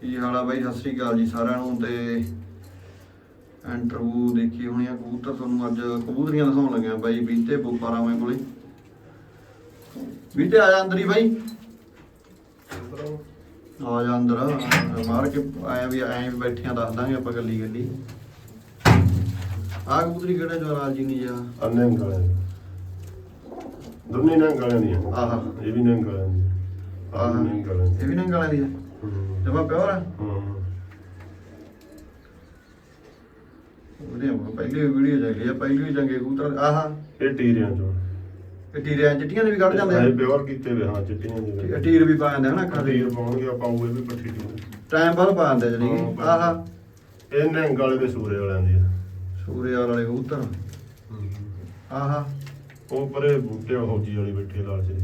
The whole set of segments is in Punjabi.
ਕੀ ਹਾਲ ਆ ਬਾਈ? ਸਤਿ ਸ੍ਰੀ ਅਕਾਲ ਜੀ ਸਾਰਿਆਂ ਨੂੰ ਤੇ ਇੰਟਰਵਿਊ ਦੇਖੀ ਹੋਣੀ ਆ ਕਬੂਤਰ। ਤੁਹਾਨੂੰ ਅੱਜ ਕਬੂਤਰੀਆਂ ਦਿਖਾਉਣ ਲੱਗਿਆ ਬਾਈ ਬੀਤੇ ਬੋਪਾਰਾ ਮੈਂ ਕੋਲੇ। ਬੀਤੇ ਆ ਜਾ ਅੰਦਰ ਹੀ ਬਾਈ। ਆ ਜਾ ਅੰਦਰ। ਮਾਰ ਕੇ ਆਇਆ ਵੀ ਐਂ ਵੀ ਬੈਠਿਆਂ ਦੱਸ ਦਾਂਗੇ ਆਪਾਂ ਗੱਲੀ ਗੱਲੀ ਆ ਕਬੂਤਰੀ ਕਿਹੜਾ ਜੋ ਰਾਜੀ ਨਹੀਂ ਜਾ ਅੰਨੇ ਗਾਲੇ ਦੋਨੇ ਨੇ ਗਾਲੇ ਨਹੀਂ ਆਹਾ। ਇਹ ਵੀ ਨੇ ਗਾਲੇ ਨਹੀਂ ਆਹ। ਆਹ ਨੇ ਗਾਲੇ ਇਹ ਵੀ ਨੰਗ ਵਾਲਿਆਂ ਦੀ ਆ ਜਮਾ ਪਿਓਰ ਆ ਉਹਦੇ ਪਹਿਲੀ ਵੀਡੀਓ ਚੱਲੀ ਆ ਪਹਿਲੀ ਵੀ ਚੰਗੇ ਕਬੂਤਰ ਆਹਾ ਇਹ ਟੀਰਿਆਂ ਚੋਂ ਇਹ ਟੀਰਿਆਂ ਚਿੱਟੀਆਂ ਦੇ ਵੀ ਕੱਢ ਜਾਂਦੇ ਆ ਇਹ ਪਿਓਰ ਕੀਤੇ ਵੇ ਹਾਂ ਚਿੱਟੀਆਂ ਦੇ ਆ, ਟੀਰ ਵੀ ਪਾ ਜਾਂਦੇ ਹਨਾ ਅੱਖਾਂ ਦੇ ਟੀਰ ਪਾਉਣਗੇ ਆਪਾਂ ਉਹ ਵੀ ਪੱਠੀ ਟੀਰ ਟਾਈਮ ਬਾਅਦ ਪਾ ਜਾਂਦੇ ਜਿਹੜੀ ਹਾਂ, ਪਾ ਆਹਾ ਇਹ ਨੇ ਗਾਲੇ ਦੇ ਸੂਰੇ ਵਾਲਿਆਂ ਦੀ ਆ। ਸੂਰੇਵਾਲ ਵਾਲੇ ਕਬੂਤਰ ਆਹਾ ਉਹ ਪਰੇ ਬੂਟੇ ਹੋਜੀ ਵਾਲੀ ਬੈਠੀ ਲਾਲ ਜੀ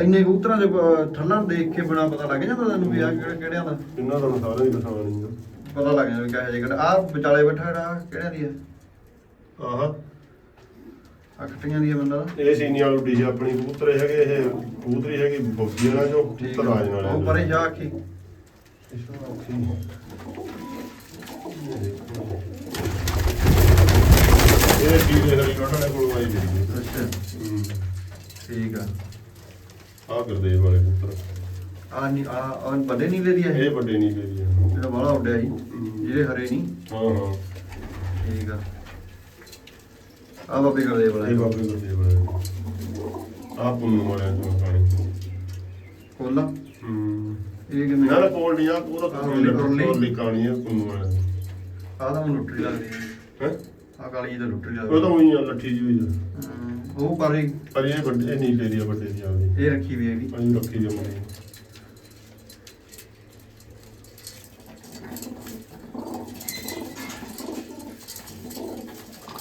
ਇੰਨੇ ਕਬੂਤਰਾਂ ਦੇ ਅਹ, ਦੇਖ ਕੇ ਬਣਾ ਪਤਾ ਲੱਗ ਜਾਂਦਾ ਤੈਨੂੰ ਵੀ ਆ ਕਿਹੜੇ ਕਿਹੜਿਆਂ ਦਾ? ਇਹਨਾਂ ਦਾ ਸਾਰਿਆਂ ਦੀ ਪਛਾਣ ਨਹੀਂ ਪਤਾ ਲੱਗ ਜਾਂਦਾ ਵੀ ਕਿਹੋ ਜਿਹੇ ਕਿਹੜੇ ਆ ਵਿਚਾਲੇ ਬੈਠਾ ਜਿਹੜਾ ਕਿਹੜਿਆਂ ਦੀ ਆ? ਆਹ। ਆ ਖੱਟੀਆਂ ਦੀ ਆ ਬੰਦਾ। ਇਹ ਸੀਨੀਅਰ ਉੱਡੀ ਸੀ ਆਪਣੀ ਕਬੂਤਰ ਹੈਗੇ ਇਹ ਕਬੂਤਰੀ ਹੈਗੀ ਬੋਗੀ ਵਾਲਾ ਜੋ ਠੀਕ ਕਬੂਤਰ ਰਾਜ ਨਾਲ ਉਹ ਪਰੇ ਜਾ ਆਖੀ। ਇਹ ਟੀਰੇ ਹਰੀ ਵਾਲੇ ਕੋਲ ਆਈ ਜੀ ਅੱਛਾ। ਠੀਕ ਆ। ਆ ਗੁਰਦੇਵ ਵਾਲੇ ਕਬੂਤਰ। ਆ ਨਹੀਂ ਆ ਆ ਵੱਡੇ ਨੀਲੇ ਦੀ ਆ ਇਹ? ਇਹ ਵੱਡੇ ਨਹੀਂ ਗਏ ਜੀ ਜਿਹੜਾ ਬਾਹਲਾ ਉੱਡਿਆ ਸੀ ਜਿਹੜੇ ਹਰੇ ਨਹੀਂ ਹਾਂ ਹਾਂ। ਠੀਕ ਆ। ਆ ਬਾਬੇ ਕਰਦੇ ਇਹ ਬੜਾ ਬਾਬੇ ਗੁਰਦੇਵ ਵਾਲੇ ਆ ਪੁੰਨੂ ਵਾਲਿਆਂ ਤੋਂ ਪਾਣੀ। ਕੋਲਾ? ਹੂੰ। ਇਹ ਕਿੰਨੇ ਨਾ ਨਾ ਕੋਲ ਨਹੀਂ ਆ ਪੂਰਾ ਆਹ ਰੋਲੀ- ਰੋਲੀ। ਰੋਲੀ ਕਾਣੀ ਆ ਪੁੰਨੂ ਵਾਲਿਆਂ ਆ ਤਾਂ ਮੈਨੂੰ ਲੁੱਟਰੀ ਲੱਗਦੀ ਹੈ? ਆ ਕਾਲੀ ਜੀ ਤਾਂ ਲੁੱਟਰੀ ਉਹ ਤਾਂ ਲੱਗਦੀ ਉਹੀ ਆ ਲੱਠੀ ਜੀ ਹੋਈ ਆ। ਹਮ, ਉਹ ਪਰੇ ਪਰ ਇਹ ਵੱਡੇ ਇਹ ਨੀਲੇ ਦੀ ਆ ਵੱਡੇ ਦੀ ਆਉਂਦੀ ਇਹ ਰੱਖੀ ਵੀ ਹੈਗੀ। ਅਸੀਂ ਰੱਖੀ ਦੀ ਮਣੀ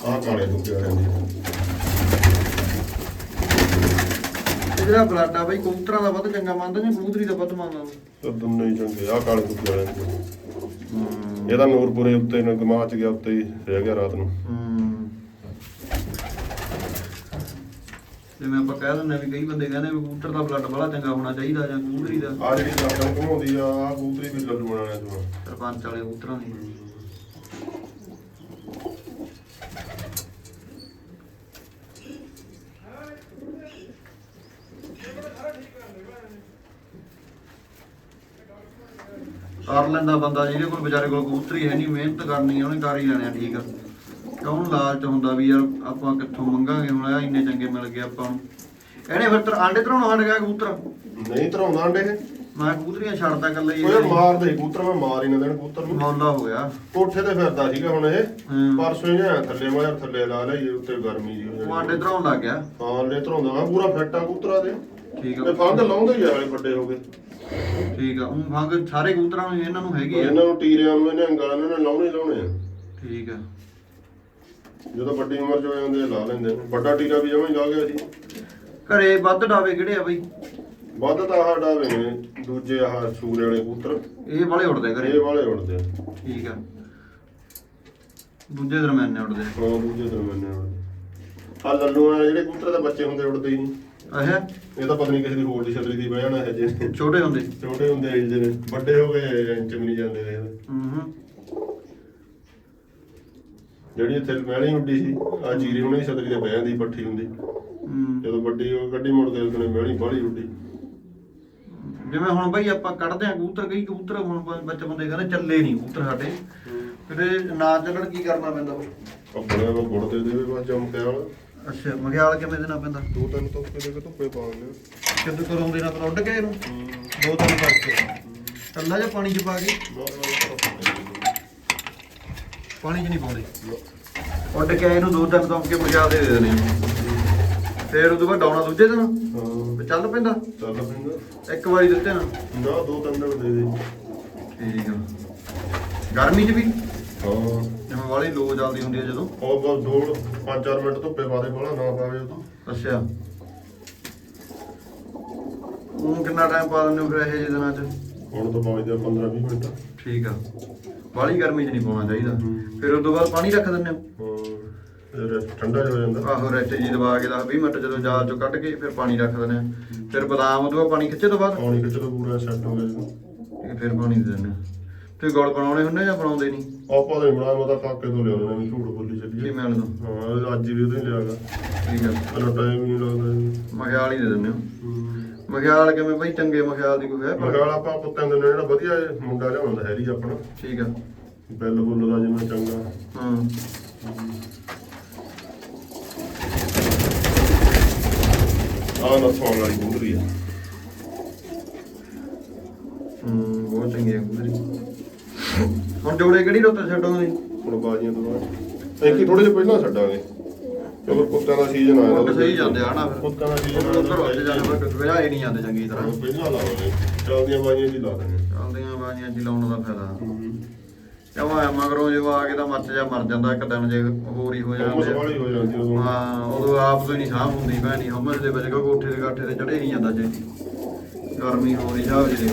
ਆ ਕਾਲੇ ਦੁੱਕੇ ਵਾਲਿਆਂ ਦੀ ਇਹ ਜਿਹੜਾ ਬਲੱਡ ਆ ਬਈ ਕਬੂਤਰਾਂ ਦਾ ਵੱਧ ਚੰਗਾ ਮੰਨਦਾ ਜਾਂ ਕਬੂਤਰੀ ਦਾ ਵੱਧ ਮੰਨਦਾ? ਤਾਂ ਦੋਨੇ ਹੀ ਚੰਗੇ ਆ ਕਾਲੇ ਦੁੱਕੇ ਵਾਲਿਆਂ ਦੀ ਇਹਦਾ ਨੂਰਪੁਰੇ ਉੱਤੇ ਨਾ ਚ ਗਿਆ ਉੱਤੇ ਹੀ ਰਹਿ ਗਿਆ ਰਾਤ ਨੂੰ। ਹਮ। ਜਿਵੇਂ ਆਪਾਂ ਕਹਿ ਦਿੰਦੇ ਵੀ ਕਈ ਬੰਦੇ ਕਹਿੰਦੇ ਵੀ ਕਬੂਤਰ ਦਾ ਬਲੱਡ ਬੜਾ ਚੰਗਾ ਹੋਣਾ ਚਾਹੀਦਾ ਜਾਂ ਕਬੂਤਰੀ ਦਾ। ਆ ਜਿਹੜੀ ਜਾਤਾਂ ਘਮਾਉਂਦੀ ਆ ਆ ਕਬੂਤਰੀ ਵੀ ਲੱਡੂ ਬਣਾਉਣਾ ਚੋਂ ਸਰਪੰਚ ਵਾਲੇ ਕਬੂਤਰਾਂ ਦੀ। ਕਰ ਲੈਂਦਾ ਬੰਦਾ ਜਿਹਦੇ ਕੋਲ ਵਿਚਾਰੇ ਕੋਲ ਕਬੂਤਰੀ ਹੈ ਨਹੀਂ ਮਿਹਨਤ ਕਰਨੀ ਉਹਨੇ ਕਰ ਹੀ ਲੈਣੇ ਠੀਕ ਆ। ਉਹਨੂੰ ਲਾਲਚ ਹੁੰਦਾ ਵੀ ਯਾਰ ਆਪਾਂ ਕਿੱਥੋਂ ਮੰਗਾਂਗੇ? ਹੁਣ ਆ ਇੰਨੇ ਚੰਗੇ ਮਿਲ ਗਏ ਆਪਾਂ ਨੂੰ। ਇਹਨੇ ਫਿਰ ਤਰ ਆਂਡੇ ਧਰਾਉਣ ਹਟ ਗਿਆ ਕਬੂਤਰ? ਨਹੀਂ ਧਰਾਉਂਦਾ ਆਂਡੇ ਮੈਂ ਕਬੂਤਰੀਆਂ ਛੱਡਦਾ ਇਕੱਲੇ ਹੀ ਉਹ ਯਾਰ ਮਾਰਦੇ ਕਬੂਤਰ ਮੈਂ ਮਾਰ ਹੀ ਨਾ ਦੇਣ ਕਬੂਤਰ ਨੂੰ। ਮੌਲਾ ਹੋ ਗਿਆ। ਕੋਠੇ ਤੇ ਫਿਰਦਾ ਸੀਗਾ ਹੁਣ ਇਹ। ਹਮ। ਪਰਸੋਂ ਹੀ ਆਇਆ ਥੱਲੇ ਮੈਂ ਯਾਰ ਥੱਲੇ ਲਾ ਲਈ ਉੱਤੇ ਗਰਮੀ ਜੀ ਉਹ ਆਂਡੇ ਧਰਾਉਣ ਲੱਗ ਗਿਆ। ਹਾਂ ਲੈ ਧਰਾਉਂਦਾ ਮੈਂ ਪੂਰਾ ਫਿੱਟ ਆ ਕਬੂਤਰਾਂ ਦੇ। ਠੀਕ ਤੇ ਆ ਫੰਗ ਲਾਉਂਦੇ ਹੀ ਆ ਵੱਡੇ ਹੋ ਗਏ। ਠੀਕ ਆ ਉਹ ਫੰਗ ਸਾਰੇ ਕਬੂਤਰਾਂ ਨੂੰ ਇਹਨਾਂ ਨੂੰ ਹੈਗੀ ਆ। ਇਹਨਾਂ ਨੂੰ ਟੀਰਿਆਂ ਨੂੰ ਇਹਨੇ ਅੰਗਾਂ ਨੂੰ ਇਹਨੇ ਲਾਉਣੇ ਹੀ ਲਾਉਣੇ ਆ। ਠੀਕ ਆ। ਜਦੋਂ ਵੱਡੀ ਉਮਰ ਚ ਹੋ ਜਾਂਦੇ ਆ, ਲਾ ਲੈਂਦੇ। ਵੱਡਾ ਟੀਰਾ ਵੀ ਜਮਾਂ ਹੀ ਲਾ ਗਿਆ ਸੀ। ਘਰੇ ਵੱਧ ਡਾਵੇ ਕਿਹੜੇ ਆ ਬਈ? ਵੱਧ ਤਾਂ ਆਹ ਡਾਵੇ ਨੇ ਦੂਜੇ ਆਹ ਸੂਰੇ ਵਾਲੇ ਕਬੂਤਰ। ਇਹ ਵਾਲੇ ਉੜਦੇ ਘਰੇ? ਇਹ ਵਾਲੇ ਉੜਦੇ ਆ ਠੀਕ ਆ। ਦੂਜੇ ਦਰਮਿਆਨੇ ਉੜਦੇ ਹਾਂ ਦੂਜੇ ਦਰਮਿਆਨੇ ਆ ਲੱਲੂ ਵਾਲੇ ਜਿਹੜੇ ਕਬੂਤਰ ਦੇ ਬੱਚੇ ਹੁੰਦੇ ਉੜਦੇ ਹੀ ਨਹੀਂ। ਆਹ? ਇਹ ਤਾਂ ਪਤਾ ਨਹੀਂ ਕਿਸੇ ਦੀ ਹੋਰ ਦੀ ਛਤਰੀ ਦੀ ਬਹਿ ਜਾਣਾ ਹੈ ਜੇ ਛੋਟੇ ਹੁੰਦੇ। ਛੋਟੇ ਹੁੰਦੇ ਜਿਹੜੇ। ਵੱਡੇ ਹੋ ਗਏ ਇੰਚ ਵੀ ਨਹੀਂ ਜਾਂਦੇ ਰਹੇ। ਹੂੰ ਹੂੰ। ਜਿਹੜੀ ਇੱਥੇ ਮਹਿਣੀ ਉੱਡੀ ਸੀ ਆ ਜੀਰੀ ਹੁਣੇ ਦੀ ਛਤਰੀ ਤੇ ਬਹਿ ਜਾਂਦੀ ਪੱਠੀ ਹੁੰਦੀ। ਹੂੰ। ਜਦੋਂ ਵੱਡੀ ਉਹ ਗੱਡੀ ਮੁੜ ਕੇ ਉਹਨੇ ਮਹਿਣੀ ਬਾਹਲੀ ਉੱਡੀ ਜਿਵੇਂ ਹੁਣ ਬਈ ਆਪਾਂ ਕੱਢਦੇ ਆ ਕਬੂਤਰ ਕਈ ਕਬੂਤਰ ਹੁਣ ਬ- ਬੱਚੇ ਬੰਦੇ ਕਹਿੰਦੇ ਚੱਲੇ ਨਹੀਂ ਕਬੂਤਰ ਸਾਡੇ। ਫਿਰ ਇਹ ਨਾ ਚੱਲਣ ਕੀ ਕਰਨਾ ਪੈਂਦਾ ਕੱਪੜੇ ਉਹ ਗੁੜ ਦੇ ਦੇਵੇ ਬਸ ਚਮਕਿਆ ਵਾਲਾ ਅੱਛਾ ਮਗਿਆਲ ਕਿਵੇਂ ਦੇਣਾ ਪੈਂਦਾ? ਦੋ ਤਿੰਨ ਧੁੱਪੇ ਦੇ ਕੇ ਧੁੱਪੇ ਪਾ ਲੈਣੇ ਕਿੱਦ ਕਰੋਂ ਦੇਣਾ ਪਰ ਉੱਡ ਕੇ ਇਹਨੂੰ? ਦੋ ਤਿੰਨ ਕਰਕੇ। ਕੱਲਾ ਜਿਹਾ ਪਾਣੀ ਚ ਪਾ ਕੇ। ਪਾਣੀ ਚ ਨਹੀਂ ਪਾਉਂਦੇ। ਉੱਡ ਕੇ ਇਹਨੂੰ ਦੋ ਤਿੰਨ ਦਮ ਕੇ ਮਗਿਆਲ ਦੇ ਦੇ ਦੇਣੇ। ਫਿਰ ਉਦੋਂ ਬਾਅਦ ਡਾਉਣਾ ਦੂਜੇ ਦਿਨ। ਹਾਂ। ਵੀ ਚੱਲ ਪੈਂਦਾ। ਚੱਲ ਪੈਂਦਾ। ਇੱਕ ਵਾਰੀ ਦਿੱਤੇ ਨਾ। ਨਾ ਦੋ ਤਿੰਨ ਦਿਨ ਦੇ ਦੇ। ਠੀਕ ਆ। ਗਰਮੀ ਚ ਵੀ। ਹਾਂ। ਜਿਵੇਂ ਵਾਲੀ ਲੋ ਚੱਲਦੀ ਹੁੰਦੀ ਹੈ ਜਦੋਂ। ਉਹ ਬਸ ਦੋ 5-4 ਮਿੰਟ ਧੁੱਪੇ ਪਾ ਦੇ ਨਾ ਪਾਵੇ ਉਹ ਤੋਂ। ਅੱਛਾ। ਉਹ ਕਿੰਨਾ ਟਾਈਮ ਪਾ ਦਿੰਦੇ ਹੋ ਫਿਰ ਇਹ ਜਿਹੇ ਦਿਨਾਂ ਚ? ਹੁਣ ਤੋਂ ਪਾਵੇ ਦੇ 15-20 ਮਿੰਟ। ਠੀਕ ਆ। ਵਾਲੀ ਗਰਮੀ ਚ ਨਹੀਂ ਪਾਉਣਾ ਚਾਹੀਦਾ। ਫਿਰ ਉਸ ਤੋਂ ਬਾਅਦ ਪਾਣੀ ਰੱਖ ਦਿੰਦੇ ਹੋ? ਹਾਂ ਫਿਰ ਠੰਡਾ ਹੋ ਜਾਂਦਾ। ਆਹੋ ਰੈਟ ਜੀ ਦਬਾ ਕੇ 10 20 ਮਿੰਟ ਜਦੋਂ ਜਾਲ ਚੋਂ ਕੱਢ ਕੇ ਫਿਰ ਪਾਣੀ ਰੱਖ ਦਿੰਦੇ ਆ ਫਿਰ ਬਦਾਮ ਉਹ ਤੋਂ ਬਾਅਦ ਪਾਣੀ ਖਿੱਚੇ ਤੋਂ ਬਾਅਦ? ਪਾਣੀ ਕਿ ਚਲੋ ਪੂਰਾ ਸੈੱਟ ਹੋ ਗਿਆ ਜੀ। ਤੇ ਫਿਰ ਪਾਣੀ ਦੇ ਦਿੰਦੇ। ਤੇ ਗੁੜ ਬਣਾਉਣੇ ਹੁੰਦੇ ਜਾਂ ਬਣਾਉਂਦੇ ਨਹੀਂ? ਆਪਾਂ ਤਾਂ ਨੀ ਬਣਾਇਆ ਮੈਂ ਤਾਂ ਕਾਕੇ ਤੋਂ ਲਿਆਉਣਾ ਮੈਂ ਝੂਠ ਬੋਲੀ ਚੱਲੀ ਮਿਲ ਦੋ ਹਾਂ ਅੱਜ ਵੀ ਉਹਦੇ ਹੀ ਲਿਆਗਾ। ਠੀਕ ਆ ਮੈਨੂੰ ਟਾਈਮ ਹੀ ਨਹੀਂ ਲੱਗਦਾ ਮਖਿਆਲ ਹੀ ਦੇ ਦਿੰਦੇ ਹੋ। ਹੂੰ। ਮਖਿਆਲ ਕਿਵੇਂ ਬਈ? ਚੰਗੇ ਮਖਿਆਲ ਦੀ ਕੋਈ ਹੈ ਕਿਹਾ ਆਪਾਂ ਕੁੱਤਿਆਂ ਦੇ ਨਾਲ ਜਿਹੜਾ ਵਧੀਆ ਜਿਹਾ ਮੁੰਡਾ ਲਿਆਉਂਦਾ ਹੈਰੀ ਆਪਣਾ। ਠੀਕ ਆ। ਬੈਲ ਬੁੱਲ ਦਾ ਜਿਵੇਂ ਚੰਗਾ। ਹਾਂ। ਆਹ ਨਾ ਸੌਣ ਵਾਲੀ ਗੁੰਦਰੀ ਆ। ਹੂੰ ਬਹੁਤ ਚੰਗੀ ਆ ਗੁਜ਼ਰੀ ਹੁਣ ਜੋੜੇ ਕਿਹੜੀ ਰੁੱਤ ਛੱਡੋਗੇ? ਹੁਣ ਬਾਜੀਆਂ ਤੋਂ ਬਾਅਦ। ਇੱਕ ਹੀ ਥੋੜੇ ਜਿਹਾ ਪਹਿਲਾਂ ਛੱਡਾਂਗੇ। ਕਿਉਂਕਿ ਕੁੱਤਿਆਂ ਦਾ ਸੀਜ਼ਨ ਆਇਆ ਉਹ ਸਹੀ ਜਾਂਦੇ ਆ ਨਾ ਫਿਰ। ਕੁੱਤਿਆਂ ਦਾ ਸੀਜ਼ਨ ਉਧਰ ਉੱਧਰ ਉੱਥੇ ਜਾਂਦੇ ਪਰ ਵਿਆਹ ਨਹੀਂ ਜਾਂਦੇ ਚੰਗੀ ਤਰ੍ਹਾਂ। ਪਹਿਲਾਂ ਲਾਵਾਂਗੇ ਚੱਲਦੀਆਂ ਬਾਜੀਆਂ ਜੀ ਲਾ ਦਿੰਦੇ ਚੱਲਦੀਆਂ ਬਾਜ਼ੀਆਂ ਚ ਲਾਉਣ ਦਾ ਫਾਇਦਾ। ਕਿਉਂ ਮਗਰੋਂ ਜੇ ਆ ਕੇ ਤਾਂ ਮੱਚ ਜਾ ਮਰ ਜਾਂਦਾ ਇੱਕ ਦਿਨ ਜੇ ਹੋਰ ਹੀ ਹੋ ਜਾਂਦੇ ਹੋ ਜਾਂਦੀ ਉਦੋਂ। ਆਪ ਤੋਂ ਨਹੀਂ ਸਾਹ ਹੁੰਦੀ ਭੈਣੀ। ਹਮਸ ਦੇ ਵਿੱਚ ਕੋਠੇ ਦੇ ਕਾਠੇ ਤੇ ਚੜੇ ਨਹੀਂ ਜਾਂਦਾ ਜੇ ਗਰਮੀ ਹੋ ਰਹੀ ਸਾਹ ਜੀ ਦੇ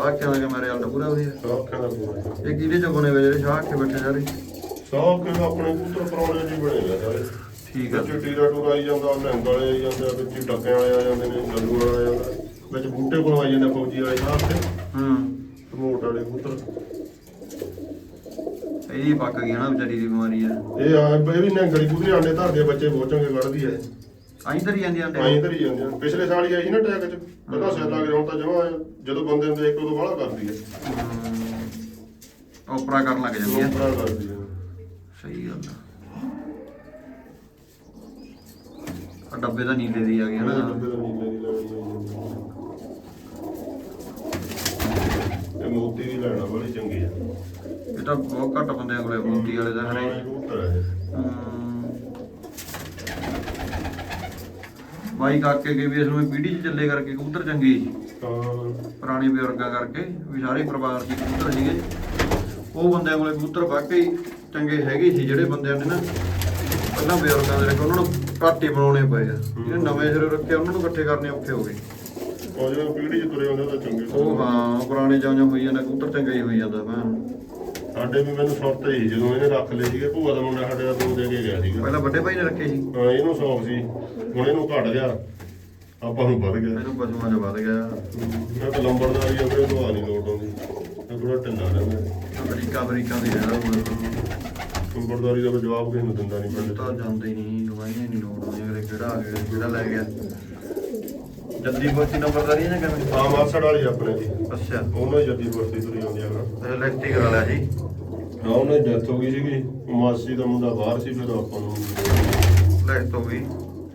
ਸ਼ਾਹ ਕਿਹਾ ਕਿ ਮੇਰੇ ਹਾਲ ਪੂਰਾ ਵਧੀਆ ਸਾਖਾਂ ਦਾ ਪੂਰਾ ਇਹ ਕਿਹਦੇ ਚੋਂ ਬਣੇ ਹੋਏ ਜਿਹੜੇ ਸ਼ਾਹ ਕੇ ਬੈਠੇ ਸਾਰੇ? ਸਾਖ ਕੇ ਆਪਣੇ ਪੁੱਤਰ ਪਰੌਣੇ ਜੀ ਬਣੇ ਨੇ ਸਾਰੇ। ਠੀਕ ਆ। ਵਿੱਚ ਟੀਰਾ ਟੂਰਾ ਆਈ ਜਾਂਦਾ ਮਹਿੰਗ ਵਾਲੇ ਆਈ ਜਾਂਦੇ ਆ ਵਿੱਚ ਹੀ ਡੱਕਿਆਂ ਵਾਲੇ ਆ ਜਾਂਦੇ ਨੇ ਲੱਡੂ ਵਾਲੇ ਆ ਜਾਂਦਾ ਵਿੱਚ ਬੂਟੇ ਕੋਲ ਆਈ ਜਾਂਦੇ ਫੌਜੀ ਵਾਲੇ ਸਾਹ ਤੇ ਹੂੰ। ਮੋਟ ਵਾਲੇ ਪੁੱਤਰ। ਇਹਦੀ ਪੱਕ ਗਈ ਨਾ ਵਿਚਾਰੀ ਦੀ ਬਿਮਾਰੀ ਆ। ਇਹ ਆ ਇਹ ਵੀ ਨੰਗਲੀ ਕੁਦਰੀ ਆਂਡੇ ਧਰਦੇ ਆ, ਬੱਚੇ ਬਹੁਤ ਚੰਗੇ ਕੱਢਦੀ ਐ ਆਈ ਧਰੀ ਜਾਂਦੀ ਆਂਡੇ ਆਈ ਧਰੀ ਜਾਂਦੇ ਆ। ਪਿਛਲੇ ਸਾਲ ਹੀ ਆਈ ਸੀ ਨਾ ਟੈਕ ਚ। ਪਹਿਲਾਂ ਸਿਰ ਲੱਗ ਰਿਹਾ ਹੁਣ ਤਾਂ ਜਮਾ ਜਦੋਂ ਬੰਦੇ ਨੂੰ ਦੇਖ ਕੇ ਉਦੋਂ ਬਾਹਲਾ ਕਰਦੀ ਐ ਓਪਰਾ ਕਰਨ ਲੱਗ ਜਾਂਦੀ ਆ। ਉਪਰਾ ਕਰਦੀ ਐ ਸਹੀ ਗੱਲ ਆ। ਡੱਬੇ ਤਾਂ ਨੀਲੇ ਦੀ ਆ ਗਈ ਇਹਨਾਂ ਹਨਾ ਦੇ ਡੱਬੇ ਦਾ ਨੀਲੇ ਦੀ ਲੈਣੀ ਆ। ਇਹ ਮੋਤੀ ਦੀ ਲੈਣਾ ਬੜੀ ਚੰਗੀ ਆ। ਇਹ ਤਾਂ ਬਹੁਤ ਘੱਟ ਬੰਦਿਆਂ ਕੋਲੇ ਮੋਤੀ ਵਾਲੇ ਦਾ ਹਰੇ ਹਾਂ, ਕਬੂਤਰ ਹੈ ਬਾਈ ਕਾਕੇ ਕੇ ਵੀ ਇਸ ਨੂੰ ਪੀੜੀ ਚ ਚੱਲੇ ਕਰਕੇ ਕਬੂਤਰ ਚੰਗੇ ਹਾਂ। ਪੁਰਾਣੇ ਬਜ਼ੁਰਗਾਂ ਕਰਕੇ ਵੀ ਸਾਰੇ ਪਰਿਵਾਰ ਦੀ ਕਬੂਤਰ ਸੀਗੇ। ਉਹ ਬੰਦਿਆਂ ਕੋਲੇ ਕਬੂਤਰ ਵਾਕਈ ਚੰਗੇ ਹੈਗੇ ਸੀ ਜਿਹੜੇ ਬੰਦਿਆਂ ਨੇ ਨਾ ਪਹਿਲਾਂ ਬਜ਼ੁਰਗਾਂ ਦੇ ਰੱਖੇ ਉਹਨਾਂ ਨੂੰ ਘੱਟ ਹੀ ਬਣਾਉਣੇ ਪਏ ਆ। ਜਿਹੜੇ ਨਵੇਂ ਸਿਰੇ ਰੱਖੇ ਉਹਨਾਂ ਨੂੰ ਇਕੱਠੇ ਕਰਨੇ ਔਖੇ ਹੋ ਗਏ। ਉਹ ਜਦੋਂ ਪੀੜੀ ਚ ਤੁਰੇ ਹੁੰਦੇ ਉਹ ਤਾਂ ਚੰਗੇ ਉਹ ਹਾਂ ਪੁਰਾਣੇ ਜਾਂ ਹੋਈ ਜਾਂਦਾ ਕਬੂਤਰ ਚੰਗਾ ਹੀ ਹੋਈ ਜਾਂਦਾ ਮੈਂ ਸਾਡੇ ਵੀ ਮੈਨੂੰ ਸੁਰਤ ਹੀ ਜਦੋਂ ਇਹਨੇ ਰੱਖ ਲਏ ਸੀਗੇ ਭੂਆ ਦਾ ਮੁੰਡਾ ਸਾਡੇ ਦਾ ਦੋ ਦੇ ਕੇ ਗਿਆ ਸੀਗਾ। ਪਹਿਲਾਂ ਵੱਡੇ ਭਾਈ ਨੇ ਰੱਖੇ ਸੀ? ਹਾਂ ਇਹਨੂੰ ਸ਼ੌਕ ਸੀ ਹੁਣ ਇਹਨੂੰ ਘਟ ਗਿਆ। ਆਪਾਂ ਨੂੰ ਵੱਧ ਗਿਆ। ਮੈਨੂੰ ਪਸ਼ੂਆਂ 'ਚ ਵੱਧ ਗਿਆ। ਮੈਂ ਤਾਂ ਲੰਬੜਦਾਰੀ ਆ ਮੇਰੇ ਤੋਂ ਆ ਨਹੀਂ ਲੋਟ ਆਉਂਦੀ। ਮੈਂ ਥੋੜਾ ਢਿੱਲਾ ਰਹਿੰਦਾ। ਅਮਰੀਕਾ ਅਮਰੀਕਾ ਦੀ ਰਹਿਣਾ ਹੁਣ। ਲੰਬੜਦਾਰੀ ਦਾ ਜਵਾਬ ਕਿਸੇ ਨੂੰ ਦਿੰਦਾ ਨਹੀਂ ਪਿੰਡ ਤਾਂ ਜਾਂਦੇ ਨਹੀਂ ਦਵਾਈਆਂ ਨਹੀਂ ਲੋੜ ਆਉਂਦੀ ਕਿਹੜਾ ਆ ਗਿਆ ਕਿਹੜਾ ਲੈ ਗਿਆ। ਜੱਦੀ ਬੋਤੀ ਨੰਬਰਦਾਰੀ ਹੈ ਜਾਂ ਕਿਵੇਂ ਆ ਮਾਸੜ ਵਾਲੀ ਆਪਣੇ ਦੀ ਅੱਛਾ। ਉਹਨਾਂ ਜੱਦੀ ਬਸਤੀ ਤੁਰੀ ਆਉਂਦੀ ਆ ਨਾ ਲੈਕਟੀ ਕਰਾ ਲਿਆ ਸੀ ਹਾਂ ਉਹਨੇ ਡੈਥ ਹੋ ਗਈ ਸੀਗੀ। ਮਾਸੀ ਦਾ ਮੁੰਡਾ ਬਾਹਰ ਸੀ ਫਿਰ ਆਪਾਂ ਨੂੰ ਲੈਕਟ ਹੋ ਗਈ।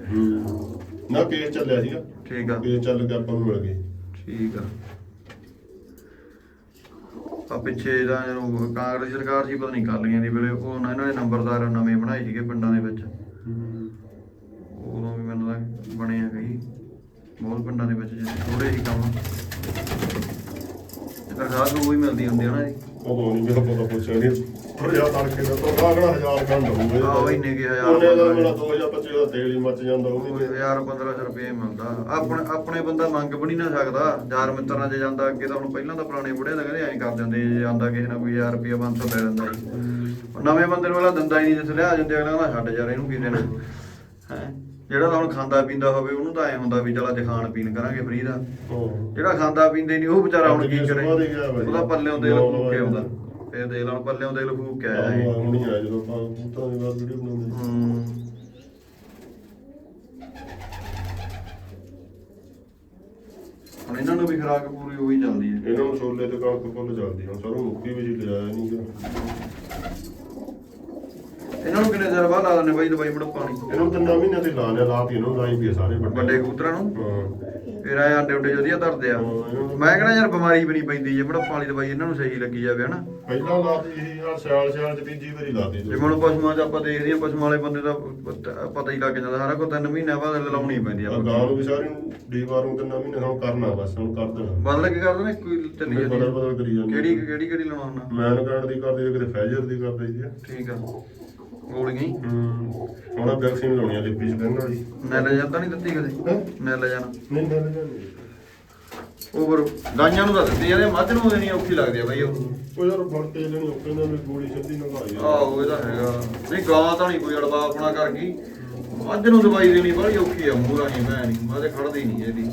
ਹੂੰ। ਨਾ ਕੇਸ ਚੱਲਿਆ ਸੀਗਾ। ਠੀਕ ਆ। ਕੇਸ ਚੱਲ ਕੇ ਆਪਾਂ ਨੂੰ ਮਿਲ ਗਈ। ਠੀਕ ਆ। ਆ ਪਿੱਛੇ ਦਾ ਜਦੋਂ ਕਾਂਗਰਸ ਸਰਕਾਰ ਸੀ ਪਤਾ ਨਹੀਂ ਕਰ ਲਈਆਂ ਦੀ ਵੇਲੇ ਉਹ ਇਹਨਾਂ ਨੇ ਨੰਬਰਦਾਰ ਨਵੇਂ ਬਣਾਏ ਸੀਗੇ ਪਿੰਡਾਂ ਦੇ ਵਿੱਚ। ਉਦੋਂ ਵੀ ਮੈਨੂੰ ਤਾਂ ਬਣੇ ਆ ਕਈ ਬਹੁਤ ਪਿੰਡਾਂ ਦੇ ਵਿੱਚ ਜਿੱਥੇ ਥੋੜੇ ਹੀ ਕੰਮ। ਇਹ ਤਨਖਾਹ ਨੂੰ ਵੀ ਮਿਲਦੀ ਹੁੰਦੀ ਆ ਨਾ ਜੀ। ਉਦੋਂ ਨਹੀਂ ਮੇਰਾ ਪਤਾ ਪੁੱਛਿਆ ਨਹੀਂ। ਥੋੜਾ ਜਿਹਾ ਤੜਕੇ ਦਾ ਤੋਂ ਬਾਗੜਾ ਹਜ਼ਾਰ ਕੰਡ ਹੋਊਗਾ ਆਹੋ, ਇੰਨੇ ਕੁ ਹਜ਼ਾਰ ਉਹਨੇ ਦਾ ਮੇਰਾ 2025 ਦਾ ਤੇਲ ਹੀ ਮੱਚ ਜਾਂਦਾ ਉਹ ਉਹ ਯਾਰ 1500 ਰੁਪਏ ਮਿਲਦਾ। ਆਪਣੇ ਆਪਣੇ ਬੰਦਾ ਮੰਗ ਵੀ ਨਹੀਂ ਨਾ ਸਕਦਾ। ਯਾਰ ਮਿੱਤਰਾਂ 'ਚ ਜਾਂਦਾ ਅੱਗੇ ਤਾਂ ਹੁਣ ਪਹਿਲਾਂ ਤਾਂ ਪੁਰਾਣੇ ਬੁੜੇ ਤਾਂ ਕਹਿੰਦੇ ਐਂ ਕਰ ਦਿੰਦੇ ਜੇ ਜਾਂਦਾ ਕਿਸੇ ਨਾਲ ਕੋਈ 1000 ਰੁਪਏ 500 ਲੈ ਲੈਂਦਾ ਜੀ ਉਹ ਨਵੇਂ ਬੰਦੇ ਨੂੰ ਵਾਲਾ ਦਿੰਦਾ ਹੀ ਨਹੀਂ ਜਿੱਥੇ ਲਿਆ ਜਾਂਦੇ ਅਗਲਾ ਕਹਿੰਦਾ ਛੱਡ ਯਾਰ ਇਹਨੂੰ ਕੀ ਦੇਣਾ। ਹੈ? ਜਿਹੜਾ ਤਾਂ ਹੁਣ ਖਾਂਦਾ ਪੀਂਦਾ ਹੋਵੇ ਉਹਨੂੰ ਤਾਂ ਐ ਹੁੰਦਾ ਵੀ ਚਲ ਅੱਜ ਖਾਣ ਪੀਣ ਕਰਾਂਗੇ ਫਰੀ ਦਾ। ਜਿਹੜਾ ਖਾਂਦਾ ਪੀਂਦੇ ਨਹੀਂ ਉਹ ਵਿਚਾਰਾ ਹੁਣ ਕੀ ਕਰੇ? ਦੇ। ਉਹਦਾ ਪੱਲਿਓਂ ਤੇਲ ਨੌ ਫੂਕ ਕੇ। ਆਉਂਦਾ। ਫੇਰ ਦੇਖ ਲਾਂ ਪੱਲਿਓਂ ਤੇਲ ਫੂਕ ਕੇ ਆਇਆ ਇਹ। ਹੁਣ ਹੀ ਆਇਆ ਜਦੋਂ ਆਪਾਂ ਕਬੂਤਰਾਂ ਦੀ ਬਾਅਦ ਵੀਡੀਓ ਬਣਾਉਂਦੇ ਹੂੰ। ਹੁਣ ਇਹਨਾਂ ਨੂੰ ਵੀ ਖਰਾਕ ਪੂਰੀ ਹੋਈ ਚੱਲਦੀ ਹੈ। ਇਹਨਾਂ ਨੂੰ ਛੋਲੇ ਤੇ ਕਣਕ ਫੁੱਲ ਚੱਲਦੀ ਹੁਣ ਸਰੋਂ ਮੁੱਕੀ ਵੀ ਜੀ ਲਿਆਇਆ ਨਹੀਂ ਗਾ ਇਹਨਾਂ ਨੂੰ ਕਿੰਨੇ ਬਾਅਦ ਲਾ ਦਿੰਦੇ ਬਾਈ ਦਵਾਈ ਬੜਾ ਪਾਣੀ ਇਹਨਾਂ ਨੂੰ ਤਿੰਨ ਮਹੀਨੇ ਤੇ ਲਾ ਲਿਆ ਲਾਤੀ ਇਹਨਾਂ ਨੂੰ ਲਾਈ ਆ ਸਾਰੇ ਵੱਡੇ। ਵੱਡੇ ਕਬੂਤਰਾਂ ਨੂੰ? ਹਾਂ। ਫਿਰ ਆਏ ਆਂਡੇ ਉੱਡੇ ਵਧੀਆ ਧਰਦੇ ਆ। ਮੈਂ ਕਹਿੰਦਾ ਯਾਰ ਬਿਮਾਰੀ ਵੀ ਨਹੀਂ ਪੈਂਦੀ ਜੇ ਬੜਾ ਪਾਣੀ ਦਵਾਈ ਇਹਨਾਂ ਨੂੰ ਸਹੀ ਲੱਗੀ ਜਾਵੇ ਹਨਾ? ਪਹਿਲਾਂ ਲਾਤੀ ਸੀ ਆ ਸਿਆਲ ਸਿਆਲ ਚ ਤੀਜੀ ਵਾਰੀ ਲਾਤੀ ਜੀ ਜਿਵੇਂ ਹੁਣ ਪਸ਼ੂਆਂ 'ਚ ਆਪਾਂ ਦੇਖਦੇ ਹਾਂ ਪਸ਼ੂਆਂ ਵਾਲੇ ਬੰਦੇ ਦਾ ਪਤਾ ਹੀ ਲੱਗ ਜਾਂਦਾ ਸਾਰਾ ਕੁਝ ਤਿੰਨ ਮਹੀਨਿਆਂ ਬਾਅਦ ਲਾਉਣੀ ਪੈਂਦੀ ਆ। ਆ ਗਾਂ ਨੂੰ ਵੀ ਸਾਰੀ ਨੂੰ ਡੀਵਾਰ ਨੂੰ ਤਿੰਨ ਮਹੀਨੇ ਹੁਣ ਕਰਨਾ ਬਸ ਹੁਣ ਕਰ ਦੇਣਾ। ਬਦਲ ਕੇ ਕਰ ਦਿੰਦੇ ਕੋਈ ਚੱਲੀ ਬਦਲ ਜਾਂਦੀ। ਬਦਲ ਕਰੀ ਜਾਂਦੇ। ਕਿਹੜੀ ਕਿਹੜੀ ਕਿਹੜੀ ਲਾਉਣਾ ਹੁੰਦਾ ਮੈਨ ਕਾਰਡ ਦੀ ਕਰਦੇ ਕਿਤੇ ਫੈਜਰ ਦੀ ਕਰਦੇ ਜੀ ਠੀਕ ਆ। ਗੋਲੀਆਂ ਹੀ? ਹੂੰ। ਹੁਣ ਆ ਵੈਕਸੀਨ ਲਾਉਣੀ ਆ ਲਿਪੀ ਚ ਪੈਣ ਵਾਲੀ। ਨੈਲ ਜਾਂਦਾ ਨਹੀਂ ਦਿੱਤੀ ਕਦੇ। ਹੈਂ? ਨੈਲ ਜਾਣਾ। ਨਹੀਂ ਨਹੀਂ ਨਹੀਂ ਉਹ ਫਿਰ ਗਾਈਆਂ ਨੂੰ ਤਾਂ ਦਿੰਦੀ ਜਾਂਦੇ ਮੱਝ ਨੂੰ ਦੇਣੀ ਔਖੀ ਲੱਗਦੀ ਆ ਬਾਈ ਉਹ। ਉਹ ਯਾਰ ਫੜ ਕੇ ਲੈਣੀ ਔਖੇ ਨੇ ਵੀ ਗੋਲੀ ਸਿੱਧੀ ਨਗਾਈ ਆਹੋ ਇਹ ਤਾਂ ਹੈਗਾ। ਨਹੀਂ ਗਾਂ ਤਾਂ ਨਹੀਂ ਕੋਈ ਅੜਵਾ ਆਪਣਾ ਕਰ ਗਈ। ਮੱਝ ਨੂੰ ਦਵਾਈ ਦੇਣੀ ਬੜੀ ਔਖੀ ਆ ਮੂਰਾ ਨਹੀਂ ਮੈਂ ਨਹੀਂ ਮੈਂ ਤੇ ਖੜਦੀ ਨਹੀਂ ਇਹਦੀ।